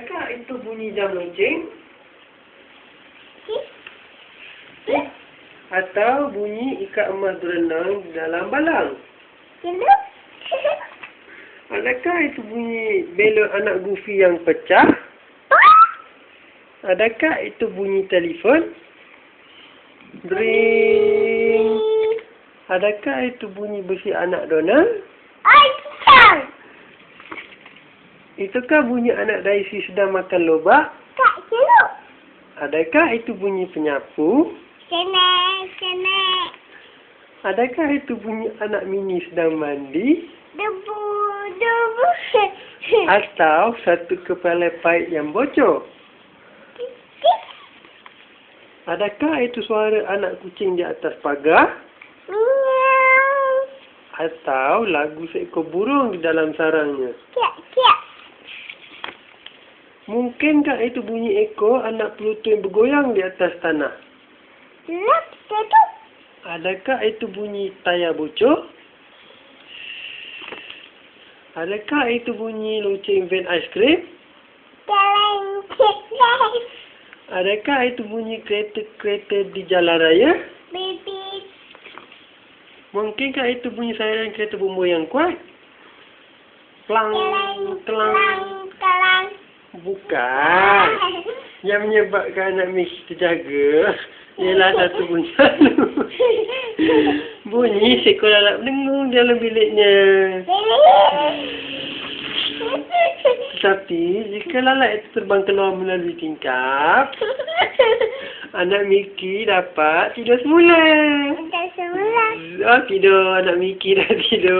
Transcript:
Adakah itu bunyi jam lonceng? Atau bunyi ikat emas berenang di dalam balang? Adakah itu bunyi belon anak Goofy yang pecah? Adakah itu bunyi telefon? Dring. Adakah itu bunyi besi anak Donald? Itukah bunyi anak Daisy sedang makan lobak? Kak, jeruk. Adakah itu bunyi penyapu? Kenek, kenek. Adakah itu bunyi anak mini sedang mandi? Debu, debu. Atau satu kepala paip yang bocor? Adakah itu suara anak kucing di atas pagar? Miau. Atau lagu seekor burung di dalam sarangnya? Kiak, kiak. Mungkinkah itu bunyi ekor anak pelutu yang bergoyang di atas tanah? Lap, tutup. Adakah itu bunyi tayar bocor? Adakah itu bunyi loceng van aiskrim? Jalan, jalan. Adakah itu bunyi kereta-kereta di jalan raya? Baby. Mungkinkah itu bunyi sairan kereta bomba yang kuat? Kelang, kelang. Bukan. Yang menyebabkan anak Miss terjaga ialah satu bunyi bunyi seekor lalat mendengung dalam biliknya. Tetapi jika lalat itu terbang keluar melalui tingkap, anak Mickey dapat tidur semula. Dah semula. Oh, tidur. Anak Mickey dah tidur.